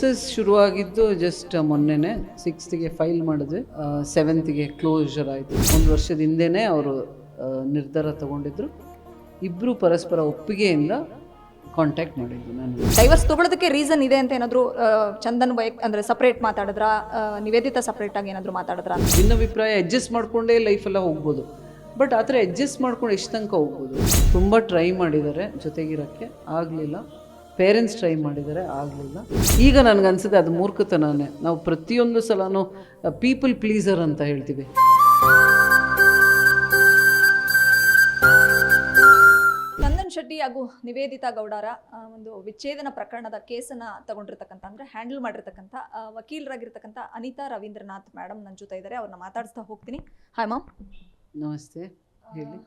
Process ಶುರುವಾಗಿದ್ದು just ಮೊನ್ನೆನೆ ಸಿಕ್ಸ್ತಿಗೆ file ಮಾಡಿದ್ವಿ. ಸೆವೆಂತ್ಗೆ ಕ್ಲೋಸರ್ ಆಯಿತು. ಒಂದು ವರ್ಷದ ಹಿಂದೆನೇ ಅವರು ನಿರ್ಧಾರ ತಗೊಂಡಿದ್ರು. ಇಬ್ಬರು ಪರಸ್ಪರ ಒಪ್ಪಿಗೆಯಿಂದ ಕಾಂಟ್ಯಾಕ್ಟ್ ಮಾಡಿದ್ದು ನಾನು. ಡೈವರ್ಸ್ ತಗೊಳ್ಳೋದಕ್ಕೆ ರೀಸನ್ ಇದೆ ಅಂತ ಏನಾದರೂ ಚಂದನ್ ವೈಕ್ ಅಂದ್ರೆ ಸಪ್ರೇಟ್ ಮಾತಾಡಿದ್ರ? ನಿವೇದಿತ ನಿವೇದಿತಾ ಸಪ್ರೇಟ್ ಆಗಿ ಏನಾದ್ರು ಮಾತಾಡಿದ್ರ? ಭಿನ್ನಾಭಿಪ್ರಾಯ ಅಡ್ಜಸ್ಟ್ ಮಾಡ್ಕೊಂಡೇ ಲೈಫೆಲ್ಲ ಹೋಗ್ಬೋದು. ಬಟ್ ಆ ಥರ ಅಡ್ಜಸ್ಟ್ ಮಾಡ್ಕೊಂಡು ಎಷ್ಟು ತನಕ ಹೋಗ್ಬೋದು? ತುಂಬ ಟ್ರೈ ಮಾಡಿದ್ದಾರೆ ಜೊತೆಗಿರೋಕ್ಕೆ. ಆಗಲಿಲ್ಲ. ಪೇರೆಂಟ್ಸ್ ಟ್ರೈ ಮಾಡಿದರೆ ಆಗಲಿಲ್ಲ. ಈಗ ನನಗನ್ಸುತ್ತೆ ಅದು ಮೂರ್ಖತನನೇ. ನಾವು ಪ್ರತಿಯೊಂದು ಸಲನೂ ಪೀಪಲ್ ಪ್ಲೀಸರ್ ಅಂತ ಹೇಳ್ತೀವಿ. ಚಂದನ್ ಶೆಟ್ಟಿ ಹಾಗೂ ನಿವೇದಿತಾ ಗೌಡರ ಒಂದು ವಿಚ್ಛೇದನ ಪ್ರಕರಣದ ಕೇಸನ್ನ ತಗೊಂಡಿರ್ತಕ್ಕಂಥ ಅಂದ್ರೆ ಹ್ಯಾಂಡಲ್ ಮಾಡಿರ್ತಕ್ಕಂಥ ವಕೀಲರಾಗಿರ್ತಕ್ಕಂಥ ಅನಿತಾ ರವೀಂದ್ರನಾಥ್ ಮೇಡಮ್ ನನ್ನ ಜೊತೆ ಇದ್ದಾರೆ. ಅವ್ರನ್ನ ಮಾತಾಡಿಸ್ತಾ ಹೋಗ್ತೀನಿ. ಹಾಯ್ ಮ್ಯಾಮ್ ನಮಸ್ತೆ. ಹೇಳಿ.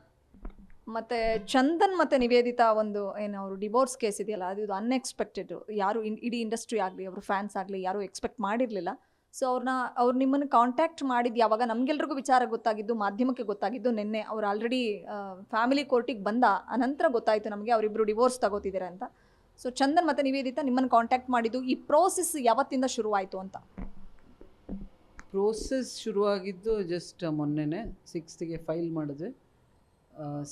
ಮತ್ತೆ ಚಂದನ್ ಮತ್ತೆ ನಿವೇದಿತಾ ಒಂದು ಏನು ಅವರು ಡಿವೋರ್ಸ್ ಕೇಸ್ ಇದೆಯಲ್ಲ, ಅದು ಇದು ಅನ್ಎಕ್ಸ್ಪೆಕ್ಟೆಡ್ ಯಾರು ಇನ್- ಇಡೀ ಇಂಡಸ್ಟ್ರಿ ಆಗಲಿ, ಅವರು ಫ್ಯಾನ್ಸ್ ಆಗಲಿ, ಯಾರು ಎಕ್ಸ್ಪೆಕ್ಟ್ ಮಾಡಿರಲಿಲ್ಲ. ಸೊ ಅವ್ರನ್ನ ಅವ್ರು ನಿಮ್ಮನ್ನು ಕಾಂಟ್ಯಾಕ್ಟ್ ಮಾಡಿದ್ದು ಯಾವಾಗ ನಮಗೆಲ್ರಿಗೂ ವಿಚಾರ ಗೊತ್ತಾಗಿದ್ದು, ಮಾಧ್ಯಮಕ್ಕೆ ಗೊತ್ತಾಗಿದ್ದು, ನಿನ್ನೆ ಅವ್ರು ಆಲ್ರೆಡಿ ಫ್ಯಾಮಿಲಿ ಕೋರ್ಟಿಗೆ ಬಂದ ಅನಂತರ ಗೊತ್ತಾಯಿತು ನಮಗೆ ಅವರಿಬ್ಬರು ಡಿವೋರ್ಸ್ ತಗೋತಿದ್ದಾರೆ ಅಂತ. ಸೊ ಚಂದನ್ ಮತ್ತು ನಿವೇದಿತಾ ನಿಮ್ಮನ್ನು ಕಾಂಟ್ಯಾಕ್ಟ್ ಮಾಡಿದ್ದು, ಈ ಪ್ರೋಸೆಸ್ ಯಾವತ್ತಿಂದ ಶುರುವಾಯಿತು ಅಂತ? ಪ್ರೋಸೆಸ್ ಶುರುವಾಗಿದ್ದು ಜಸ್ಟ್ ಮೊನ್ನೆನೆ ಸಿಕ್ಸ್ತಿಗೆ ಫೈಲ್ ಮಾಡಿದ್ವಿ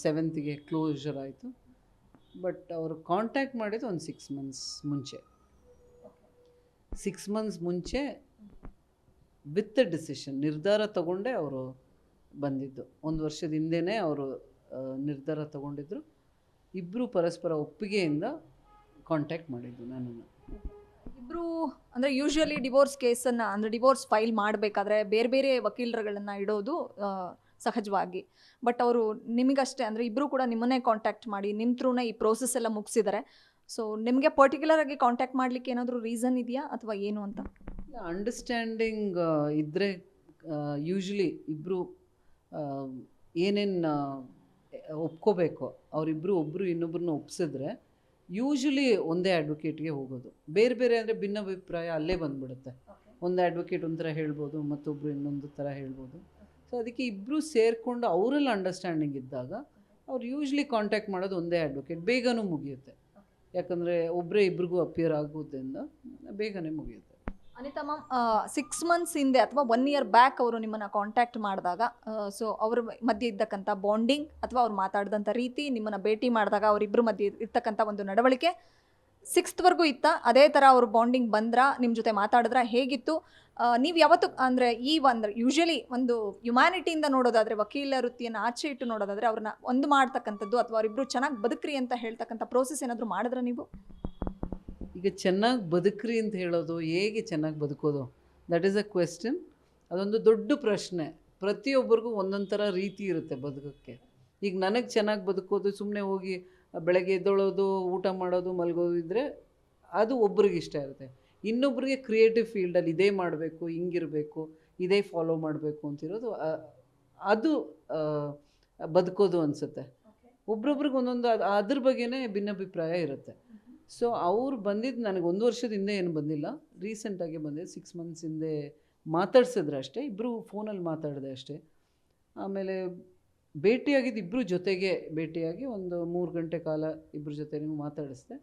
ಸೆವೆಂತಿಗೆ ಕ್ಲೋಸರ್ ಆಯಿತು. ಬಟ್ ಅವರು ಕಾಂಟ್ಯಾಕ್ಟ್ ಮಾಡಿದ್ದು ಒಂದು ಸಿಕ್ಸ್ ಮಂತ್ಸ್ ಮುಂಚೆ. ಸಿಕ್ಸ್ ಮಂತ್ಸ್ ಮುಂಚೆ ವಿತ್ ಡಿಸಿಷನ್ ನಿರ್ಧಾರ ತಗೊಂಡೇ ಅವರು ಬಂದಿದ್ದು. ಒಂದು ವರ್ಷದ ಹಿಂದೆನೇ ಅವರು ನಿರ್ಧಾರ ತಗೊಂಡಿದ್ರು. ಇಬ್ಬರು ಪರಸ್ಪರ ಒಪ್ಪಿಗೆಯಿಂದ ಕಾಂಟ್ಯಾಕ್ಟ್ ಮಾಡಿದ್ದು ನಾನು ಇಬ್ಬರು ಅಂದರೆ ಯೂಶ್ವಲಿ ಡಿವೋರ್ಸ್ ಕೇಸನ್ನು ಅಂದರೆ ಡಿವೋರ್ಸ್ ಫೈಲ್ ಮಾಡಬೇಕಾದ್ರೆ ಬೇರೆ ಬೇರೆ ವಕೀಲರುಗಳನ್ನು ಇಡೋದು ಸಹಜವಾಗಿ. ಬಟ್ ಅವರು ನಿಮಗಷ್ಟೇ ಅಂದರೆ ಇಬ್ಬರು ಕೂಡ ನಿಮ್ಮನ್ನೇ ಕಾಂಟ್ಯಾಕ್ಟ್ ಮಾಡಿ ನಿಮ್ಮ ಥ್ರೂನೇ ಈ ಪ್ರೋಸೆಸ್ ಎಲ್ಲ ಮುಗಿಸಿದ್ದಾರೆ ಸೊ ನಿಮಗೆ ಪರ್ಟಿಕ್ಯುಲರ್ ಆಗಿ ಕಾಂಟ್ಯಾಕ್ಟ್ ಮಾಡಲಿಕ್ಕೆ ಏನಾದರೂ ರೀಸನ್ ಇದೆಯಾ ಅಥವಾ ಏನು ಅಂತ? ಅಂಡರ್ಸ್ಟ್ಯಾಂಡಿಂಗ್ ಇದ್ದರೆ ಯೂಶ್ವಲಿ ಇಬ್ಬರು ಏನೇನು ಒಪ್ಕೋಬೇಕು ಅವರಿಬ್ಬರು ಒಬ್ಬರು ಇನ್ನೊಬ್ಬರನ್ನ ಒಪ್ಸಿದ್ರೆ ಯೂಶ್ವಲಿ ಒಂದೇ ಅಡ್ವೊಕೇಟ್ಗೆ ಹೋಗೋದು. ಬೇರೆ ಬೇರೆ ಅಂದರೆ ಭಿನ್ನಾಭಿಪ್ರಾಯ ಅಲ್ಲೇ ಬಂದ್ಬಿಡುತ್ತೆ. ಒಂದು ಅಡ್ವೊಕೇಟ್ ಒಂಥರ ಹೇಳ್ಬೋದು ಮತ್ತೊಬ್ಬರು ಇನ್ನೊಂದು ಥರ ಹೇಳ್ಬೋದು. ಸೊ ಅದಕ್ಕೆ ಇಬ್ಬರು ಸೇರಿಕೊಂಡು ಅವರಲ್ಲಿ ಅಂಡರ್ಸ್ಟ್ಯಾಂಡಿಂಗ್ ಇದ್ದಾಗ ಅವ್ರು ಯೂಶ್ಲಿ ಕಾಂಟ್ಯಾಕ್ಟ್ ಮಾಡೋದು ಒಂದೇ ಅಡ್ವೊಕೇಟ್ ಬೇಗನೂ ಮುಗಿಯುತ್ತೆ. ಯಾಕಂದರೆ ಒಬ್ಬರೇ ಇಬ್ರಿಗೂ ಅಪಿಯರ್ ಆಗೋದ್ರಿಂದ ಬೇಗನೆ ಮುಗಿಯುತ್ತೆ. ಅನಿತಾ ಮ್ಯಾಮ್ ಸಿಕ್ಸ್ ಮಂತ್ಸ್ ಹಿಂದೆ ಅಥವಾ ಒನ್ ಇಯರ್ ಬ್ಯಾಕ್ ಅವರು ನಿಮ್ಮನ್ನು ಕಾಂಟ್ಯಾಕ್ಟ್ ಮಾಡಿದಾಗ ಸೊ ಅವ್ರ ಮಧ್ಯೆ ಇದ್ದಕ್ಕಂಥ ಬಾಂಡಿಂಗ್ ಅಥವಾ ಅವ್ರು ಮಾತಾಡಿದಂಥ ರೀತಿ ನಿಮ್ಮನ್ನು ಭೇಟಿ ಮಾಡಿದಾಗ ಅವರಿಬ್ಬರ ಮಧ್ಯೆ ಇರ್ತಕ್ಕಂಥ ಒಂದು ನಡವಳಿಕೆ ಸಿಕ್ಸ್ತ್ವರೆಗೂ ಇತ್ತ, ಅದೇ ಥರ ಅವರು ಬಾಂಡಿಂಗ್ ಬಂದ್ರ ನಿಮ್ಮ ಜೊತೆ ಮಾತಾಡಿದ್ರ ಹೇಗಿತ್ತು? ನೀವು ಯಾವತ್ತು, ಅಂದರೆ ಈ ಒಂದು ಯೂಶಲಿ ಒಂದು ಹ್ಯುಮ್ಯಾನಿಟಿಯಿಂದ ನೋಡೋದಾದರೆ, ವಕೀಲ ವೃತ್ತಿಯನ್ನು ಆಚೆ ಇಟ್ಟು ನೋಡೋದಾದರೆ ಅವ್ರನ್ನ ಒಂದು ಮಾಡ್ತಕ್ಕಂಥದ್ದು ಅಥವಾ ಅವರಿಬ್ಬರು ಚೆನ್ನಾಗಿ ಬದುಕ್ರಿ ಅಂತ ಹೇಳ್ತಕ್ಕಂಥ ಪ್ರೋಸೆಸ್ ಏನಾದರೂ ಮಾಡಿದ್ರೆ ನೀವು? ಈಗ ಚೆನ್ನಾಗಿ ಬದುಕ್ರಿ ಅಂತ ಹೇಳೋದು, ಹೇಗೆ ಚೆನ್ನಾಗಿ ಬದುಕೋದು? ದಟ್ ಈಸ್ ಅ ಕ್ವೆಶ್ಚನ್ ಅದೊಂದು ದೊಡ್ಡ ಪ್ರಶ್ನೆ. ಪ್ರತಿಯೊಬ್ಬರಿಗೂ ಒಂದೊಂದು ಥರ ರೀತಿ ಇರುತ್ತೆ ಬದುಕೋಕ್ಕೆ. ಈಗ ನನಗೆ ಚೆನ್ನಾಗಿ ಬದುಕೋದು ಸುಮ್ಮನೆ ಹೋಗಿ ಬೆಳಗ್ಗೆ ಎದ್ದೊಳೋದು, ಊಟ ಮಾಡೋದು, ಮಲಗೋದು ಇದ್ದರೆ ಅದು ಒಬ್ರಿಗೆ ಇಷ್ಟ ಇರುತ್ತೆ. ಇನ್ನೊಬ್ರಿಗೆ ಕ್ರಿಯೇಟಿವ್ ಫೀಲ್ಡಲ್ಲಿ ಇದೇ ಮಾಡಬೇಕು, ಹಿಂಗಿರಬೇಕು, ಇದೇ ಫಾಲೋ ಮಾಡಬೇಕು ಅಂತಿರೋದು ಅದು ಬದುಕೋದು ಅನಿಸುತ್ತೆ. ಒಬ್ರೊಬ್ರಿಗೆ ಒಂದೊಂದು ಅದ್- ಅದ್ರ ಬಗ್ಗೆನೇ ಭಿನ್ನಾಭಿಪ್ರಾಯ ಇರುತ್ತೆ. ಸೊ ಅವ್ರು ಬಂದಿದ್ದು ನನಗೆ ಒಂದು ವರ್ಷದ ಹಿಂದೆ ಏನು ಬಂದಿಲ್ಲ. ರೀಸೆಂಟಾಗಿ ಬಂದಿದ್ದು ಸಿಕ್ಸ್ ಮಂತ್ಸ್ ಹಿಂದೆ ಮಾತಾಡ್ಸಿದ್ರೆ ಅಷ್ಟೇ. ಇಬ್ಬರು ಫೋನಲ್ಲಿ ಮಾತಾಡಿದೆ ಅಷ್ಟೇ. ಆಮೇಲೆ ಭೇಟಿಯಾಗಿದ್ದು ಇಬ್ಬರು ಜೊತೆಗೆ ಭೇಟಿಯಾಗಿ ಒಂದು ಮೂರು ಗಂಟೆ ಕಾಲ ಇಬ್ಬರ ಜೊತೆ ಮಾತಾಡಿಸ್ದೆ.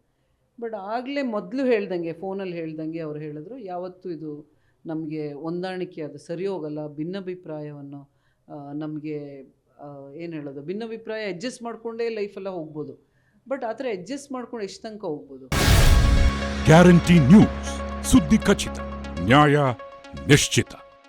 ಬಟ್ ಆಗಲೇ ಮೊದಲು ಹೇಳ್ದಂಗೆ, ಫೋನಲ್ಲಿ ಹೇಳ್ದಂಗೆ ಅವ್ರು ಹೇಳಿದ್ರು, ಯಾವತ್ತೂ ಇದು ನಮಗೆ ಹೊಂದಾಣಿಕೆ, ಅದು ಸರಿ ಹೋಗಲ್ಲ, ಭಿನ್ನಾಭಿಪ್ರಾಯವನ್ನು ನಮಗೆ ಏನು ಹೇಳೋದು, ಭಿನ್ನಾಭಿಪ್ರಾಯ ಅಡ್ಜಸ್ಟ್ ಮಾಡಿಕೊಂಡೇ ಲೈಫೆಲ್ಲ ಹೋಗ್ಬೋದು. ಬಟ್ ಆ ಥರ ಅಡ್ಜಸ್ಟ್ ಮಾಡ್ಕೊಂಡು ಎಷ್ಟು ತನಕ ಹೋಗ್ಬೋದು? ಗ್ಯಾರಂಟಿ ನ್ಯೂಸ್ ಸುದ್ದಿ ಖಚಿತ, ನ್ಯಾಯ ನಿಶ್ಚಿತ.